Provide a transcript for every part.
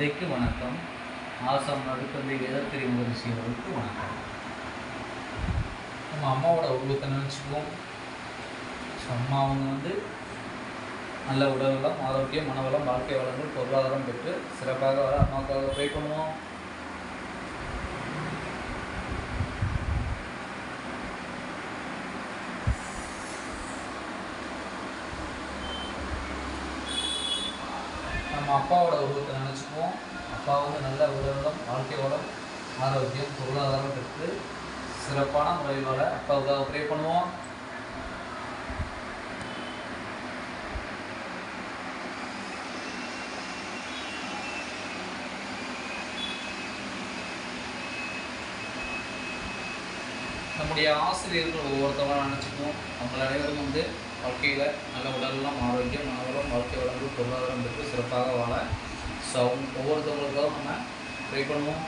வணக்கம் தந்தைக்கு வணக்கம். ஆசாம் நடுத்தந்தை வேதத்திரி முகரிசி அவர்களுக்கு வணக்கம். நம்ம அம்மாவோட உருவத்தை நினச்சிக்குவோம்? ஸோ அம்மா அவங்க வந்து நல்ல உடல்நலம் ஆரோக்கியம் மனவளம் வாழ்க்கை வளங்கள் பொருளாதாரம் பெற்று சிறப்பாக வர அம்மாவுக்காக ப்ரே பண்ணுவோம். நம்ம அப்பாவோட உருவத்தை நினச்சிக்குவோம். அப்பா வந்து நல்ல உடல்நலம் வாழ்க்கை வளம் ஆரோக்கியம் பொருளாதாரம் பெற்று சிறப்பான முறையில் வர அப்பாவுக்காக ப்ரே பண்ணுவோம். நம்முடைய ஆசிரியர்கள் ஒவ்வொருத்தவங்க நினச்சிக்குவோம். அவங்க அனைவரும் வந்து வாழ்க்கையில் நல்ல உடல்லாம் ஆரோக்கியம் மனவளம் வாழ்க்கை வளங்கள் பொருளாதாரம் பெற்று சிறப்பாக வாழ ஸோ அவங்க ஒவ்வொருத்தவங்களுக்காகவும் நம்ம ட்ரை பண்ணுவோம்.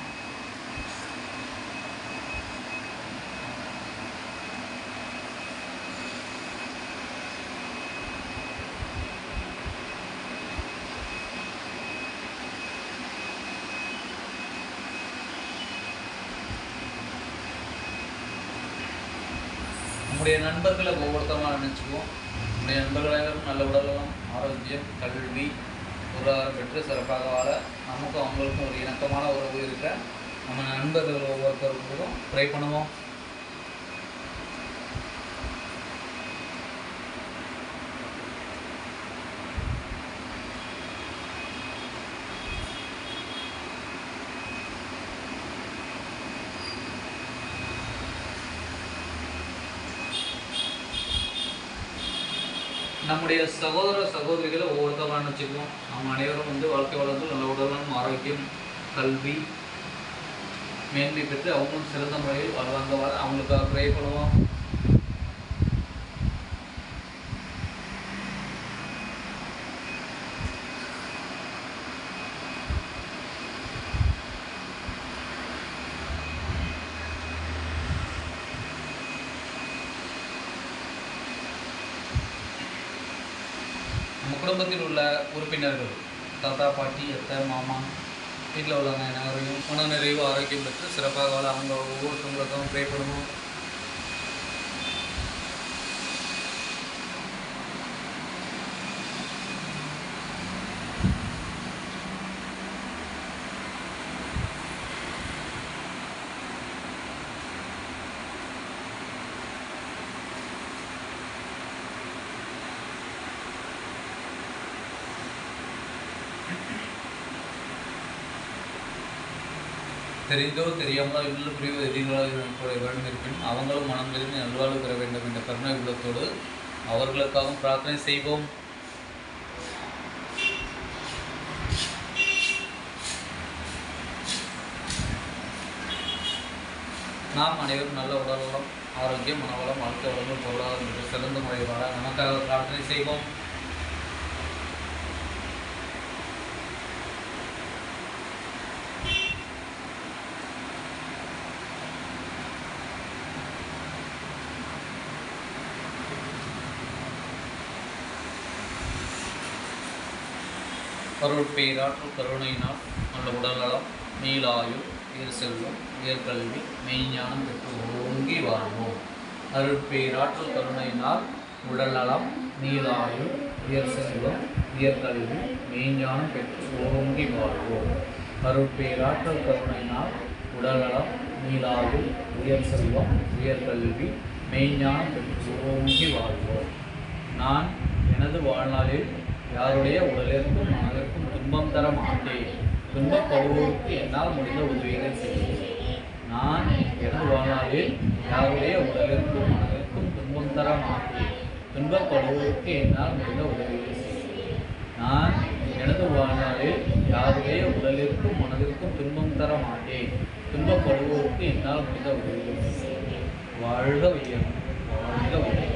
நம்முடைய நண்பர்களை ஒவ்வொருத்தமாக நினச்சிக்குவோம். நம்முடைய நண்பர்கள் அனைவரும் நல்ல உடலம் ஆரோக்கியம் கல்வி பொருளாதாரம் பெற்று சிறப்பாக வாழ நமக்கும் அவங்களுக்கும் ஒரு இணக்கமான உறவு இருக்க நம்ம நண்பர்கள் ஒவ்வொருத்தருக்கும் ட்ரை பண்ணுவோம். நம்முடைய சகோதர சகோதரிகளை ஒவ்வொருத்தவங்க வச்சுக்குவோம். அவங்க அனைவரும் வந்து வாழ்க்கை வளர்ந்து நல்ல உடலும் ஆரோக்கியம் கல்வி மேன்மை பெற்று அவங்களும் சிறந்த முறையில் வாழ்வாங்க. வர அவங்களுக்காக ப்ரே பண்ணுவோம். நம்ம குடும்பத்தில் உள்ள உறுப்பினர்கள் தாத்தா பாட்டி அத்தை மாமா வீட்டில் உள்ளவங்க அனைவரையும் மன நிறைவு ஆரோக்கியம் பெற்று சிறப்பாக வாழ அவங்க ஒவ்வொருத்தவங்களுக்கும் ப்ரே தெரிந்தோ தெரியாமலோ இல்ல புரிவது எதிர்களாக வேண்டும் அவங்களும் மனம் தெரிந்து நல்வாழ்வு பெற வேண்டும் என்ற கருணை உள்ளத்தோடு அவர்களுக்காகவும் பிரார்த்தனை செய்வோம். நாம் அனைவரும் நல்ல உடல்நலம் ஆரோக்கியம் மனவளம் வாழ்க்கை வளமும் பொருளாதாரம் என்று சிறந்த முறையில் வாழ நமக்காக பிரார்த்தனை செய்வோம். கருட்பேராற்று பேராற்றல் கருணையினால் நல்ல உடல்நலம் நீலாயுள் உயர் செல்வம் உயர்கல்வி மெய்ஞானம் பெற்று ஓங்கி வாழ்வோம். அருள் பேராற்றல் கருணையினால் உடல்நலம் நீலாயுள் உயர் செல்வம் உயர்கல்வி மெய்ஞானம் பெற்று ஓங்கி வாழ்வோம். அருள் பேராற்றல் கருணையினால் உடல்நலம் நீலாயுள் உயர் செல்வம் உயர்கல்வி மெய்ஞானம் பெற்று ஓங்கி வாழ்வோம். நான் எனது வாழ்நாளில் யாருடைய உடலிற்கும் மனதிற்கும் துன்பம் தர மாட்டேன். துன்பப்படுவோருக்கு என்னால் முடிந்த உதவிகளை செய்வேன். நான் எனது வாழ்நாளில் யாருடைய உடலிற்கும் மனதிற்கும் துன்பம் தர மாட்டேன். துன்பப்படுவோருக்கு என்னால் முடிந்த உதவிகளை செய்வேன். நான் எனது வாழ்நாளில் யாருடைய உடலிற்கும் மனதிற்கும் துன்பம் தர மாட்டேன். துன்பப்படுவோருக்கு என்னால் முடிந்த உதவிகளை செய்வேன். வாழ்க வையம் வாழ்க வையம்